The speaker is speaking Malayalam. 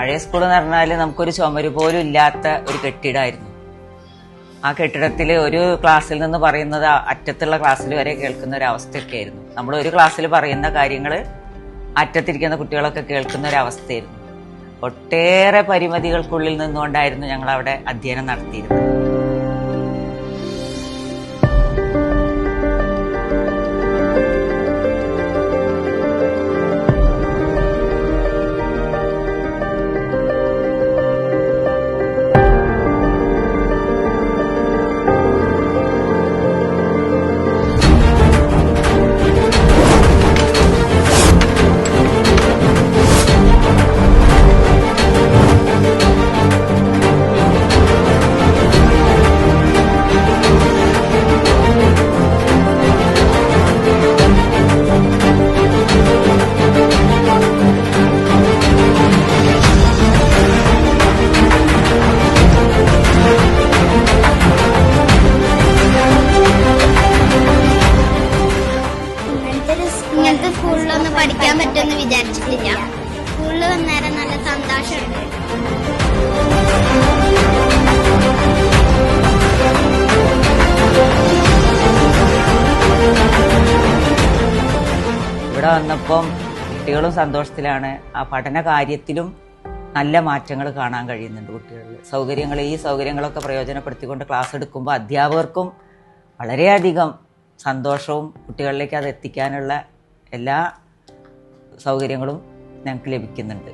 പഴയ സ്കൂൾ എന്ന് പറഞ്ഞാൽ നമുക്കൊരു ചുമര് പോലും ഇല്ലാത്ത ഒരു കെട്ടിടമായിരുന്നു ആ കെട്ടിടത്തിൽ ഒരു ക്ലാസ്സിൽ നിന്ന് പറയുന്നത് അറ്റത്തുള്ള ക്ലാസ്സിൽ വരെ കേൾക്കുന്ന ഒരു അവസ്ഥയൊക്കെ ആയിരുന്നു നമ്മൾ ഒരു ക്ലാസ്സിൽ പറയുന്ന കാര്യങ്ങൾ അറ്റത്തിരിക്കുന്ന കുട്ടികളൊക്കെ കേൾക്കുന്ന ഒരു അവസ്ഥയായിരുന്നു. ഒട്ടേറെ പരിമിതികൾക്കുള്ളിൽ നിന്നുകൊണ്ടായിരുന്നു ഞങ്ങൾ അവിടെ അധ്യയനം നടത്തിയിരുന്നത്. പറ്റുമെന്ന് വിചാരിച്ചിട്ടില്ല. സ്കൂളിൽ വന്നേരം നല്ല സന്തോഷമുണ്ട്. ഇവിടെ വന്നപ്പം കുട്ടികളും സന്തോഷത്തിലാണ്. ആ പഠന കാര്യത്തിലും നല്ല മാറ്റങ്ങൾ കാണാൻ കഴിയുന്നുണ്ട് കുട്ടികളിൽ. സൗകര്യങ്ങൾ ഈ സൗകര്യങ്ങളൊക്കെ പ്രയോജനപ്പെടുത്തിക്കൊണ്ട് ക്ലാസ് എടുക്കുമ്പോൾ അധ്യാപകർക്കും വളരെയധികം സന്തോഷവും കുട്ടികളിലേക്ക് അത് എത്തിക്കാനുള്ള എല്ലാ സൗകര്യങ്ങളും ഞങ്ങൾക്ക് ലഭിക്കുന്നുണ്ട്.